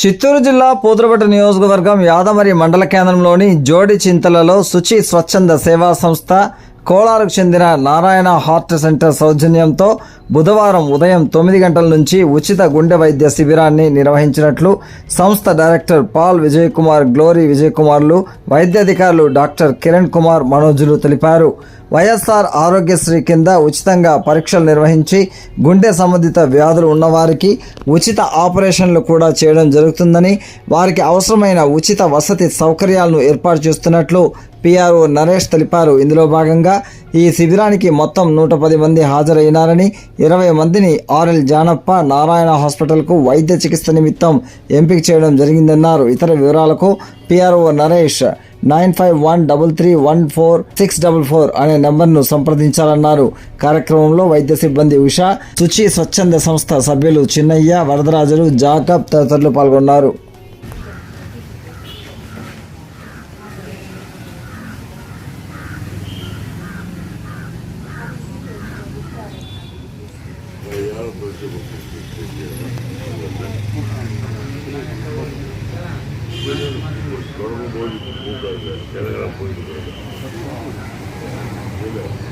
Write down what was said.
చిత్తూరు జిల్లా పూతలపట్టు నియోజకవర్గం యాదమరి మండల కేంద్రంలోని జోడి చింతలలో శుచి స్వచ్ఛంద సేవా సంస్థ కోలారుకు చెందిన నారాయణ హార్ట్ సెంటర్ సౌజన్యంతో బుధవారం ఉదయం తొమ్మిది గంటల నుంచి ఉచిత గుండె వైద్య శిబిరాన్ని నిర్వహించినట్లు సంస్థ director Paul Vijay Kumar Glory Vijay కుమార్లు వైద్యాధికారులు డాక్టర్ కిరణ్ కుమార్ మనోజులు తెలిపారు. వైఎస్ఆర్ ఆరోగ్యశ్రీ కింద ఉచితంగా పరీక్షలు నిర్వహించి గుండె సంబంధిత వ్యాధులు ఉన్నవారికి ఉచిత ఆపరేషన్లు కూడా చేయడం జరుగుతుందని వారికి అవసరమైన ఉచిత వసతి సౌకర్యాలను ఏర్పాటు చేస్తున్నట్లు పిఆర్ఓ నరేష్ తెలిపారు. ఇందులో భాగంగా ఈ శిబిరానికి మొత్తం నూట పది మంది హాజరైనారని ఇరవై మందిని ఆర్ఎల్ జానప్ప నారాయణ హాస్పిటల్కు వైద్య చికిత్స నిమిత్తం ఎంపిక చేయడం జరిగిందన్నారు. ఇతర వివరాలకు PRO Naresh nine five one double three one four six double four అనే నెంబర్ను సంప్రదించాలన్నారు. కార్యక్రమంలో వైద్య సిబ్బంది ఉష శుచి స్వచ్ఛంద సంస్థ సభ్యులు చిన్నయ్య వరదరాజులు జాకబ్ తదితరులు పాల్గొన్నారు. போயிட்டு போயிட்டு